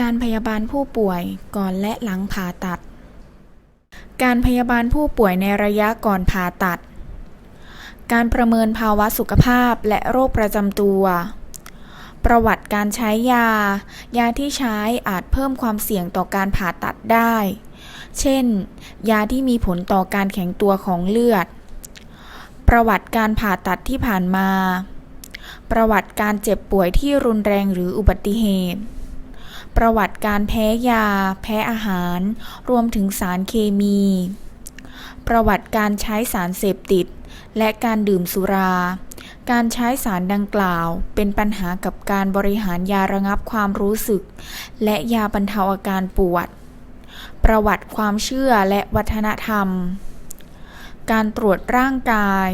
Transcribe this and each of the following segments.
การพยาบาลผู้ป่วยก่อนและหลังผ่าตัด การพยาบาลผู้ป่วยในระยะก่อนผ่าตัด การประเมินภาวะสุขภาพและโรคประจำตัว ประวัติการใช้ยา ยาที่ใช้อาจเพิ่มความเสี่ยงต่อการผ่าตัดได้ เช่น ยาที่มีผลต่อการแข็งตัวของเลือด ประวัติการผ่าตัดที่ผ่านมา ประวัติการเจ็บป่วยที่รุนแรงหรืออุบัติเหตุ ประวัติการแพ้ยา แพ้อาหาร รวมถึงสารเคมี ประวัติการใช้สารเสพติด และการดื่มสุรา การใช้สารดังกล่าว เป็นปัญหากับการบริหารยาระงับความรู้สึก และยาบรรเทาอาการปวด ประวัติความเชื่อและวัฒนธรรม การตรวจร่างกาย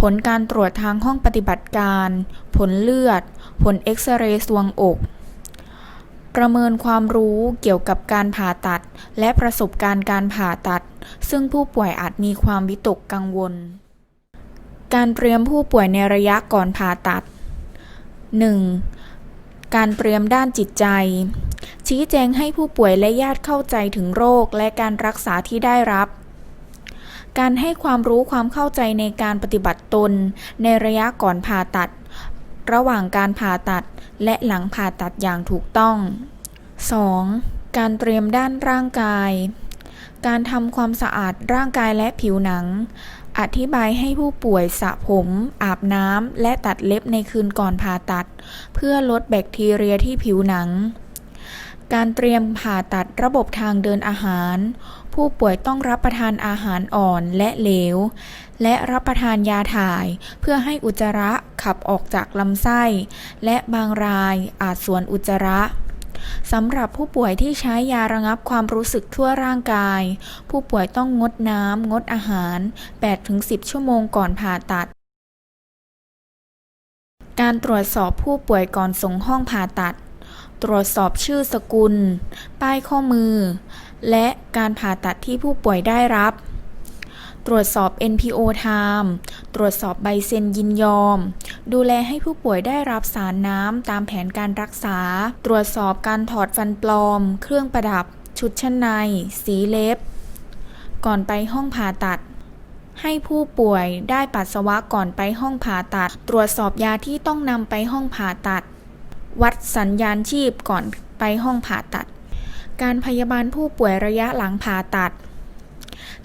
ผลการตรวจทางห้องปฏิบัติการ ผลเลือด ผลเอ็กซเรย์ซวงอก ประเมินความรู้เกี่ยวกับการผ่าตัด และประสบการณ์การผ่าตัด ซึ่งผู้ป่วยอาจมีความวิตกกังวล การเตรียมผู้ป่วยในระยะก่อนผ่าตัด 1. การเตรียมด้านจิตใจ ชี้แจงให้ผู้ป่วยและญาติเข้าใจถึงโรคและการรักษาที่ได้รับ การให้ความรู้ความเข้าใจในการปฏิบัติตนในระยะก่อนผ่าตัด ระหว่างการผ่าตัดและหลังผ่าตัดอย่างถูกต้อง 2. การเตรียมด้านร่างกาย การทำความสะอาดร่างกายและผิวหนัง อธิบายให้ผู้ป่วยสระผม อาบน้ำและตัดเล็บในคืนก่อนผ่าตัด เพื่อลดแบคทีเรียที่ผิวหนัง การเตรียมผ่าตัดระบบทางเดินอาหาร ผู้ป่วยต้องรับประทานอาหารอ่อนและเหลว และรับประทานยาถ่าย เพื่อให้อุจจาระขับออกจากลำไส้ และบางรายอาจสวนอุจจาระสำหรับผู้ป่วยที่ใช้ยาระงับความรู้สึกทั่วร่างกาย ผู้ป่วยต้องงดน้ำงดอาหาร 8-10 ชั่วโมงก่อนผ่าตัด การตรวจสอบผู้ป่วยก่อนส่งห้องผ่าตัด ตรวจสอบชื่อสกุล ป้ายข้อมือ และการผ่าตัดที่ผู้ป่วยได้รับ ตรวจสอบ NPO time ตรวจสอบใบเซ็นยินยอม ดูแลให้ผู้ป่วยได้รับสารน้ำตามแผนการรักษา ตรวจสอบการถอดฟันปลอม เครื่องประดับ ชุดชั้นใน สีเล็บ ก่อนไปห้องผ่าตัดให้ผู้ป่วยได้ปัสสาวะก่อนไปห้องผ่าตัด ตรวจสอบยาที่ต้องนำไปห้องผ่าตัด วัดสัญญาณชีพก่อนไปห้องผ่าตัด การพยาบาลผู้ป่วยระยะหลังผ่าตัด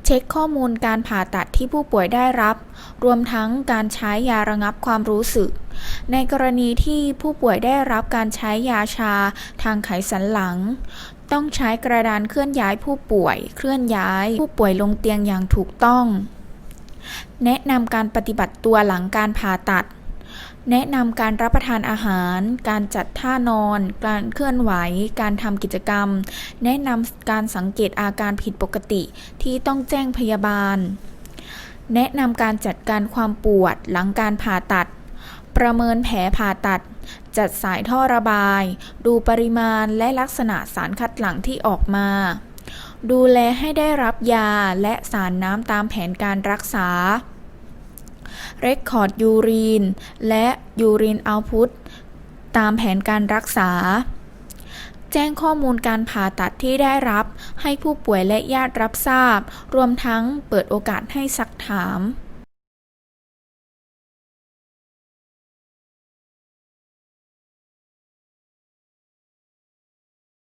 เช็คข้อมูลการผ่าตัดที่ผู้ป่วยได้รับ รวมทั้งการใช้ยาระงับความรู้สึก ในกรณีที่ผู้ป่วยได้รับการใช้ยาชาทางไขสันหลัง ต้องใช้กระดานเคลื่อนย้ายผู้ป่วย เคลื่อนย้าย ผู้ป่วยลงเตียงอย่างถูกต้อง แนะนำการปฏิบัติตัวหลังการผ่าตัด แนะนำการรับประทานอาหาร การจัดท่านอน การเคลื่อนไหว การทำกิจกรรม แนะนำการสังเกตอาการผิดปกติที่ต้องแจ้งพยาบาล แนะนำการจัดการความปวดหลังการผ่าตัด ประเมินแผลผ่าตัด จัดสายท่อระบาย ดูปริมาณและลักษณะสารคัดหลั่งที่ออกมา ดูแลให้ได้รับยาและสารน้ำตามแผนการรักษา เรคคอร์ดยูรีน และยูรีนเอาพุตตามแผนการรักษา แจ้งข้อมูลการผ่าตัดที่ได้รับ ให้ผู้ป่วยและญาติรับทราบ รวมทั้งเปิดโอกาสให้ซักถาม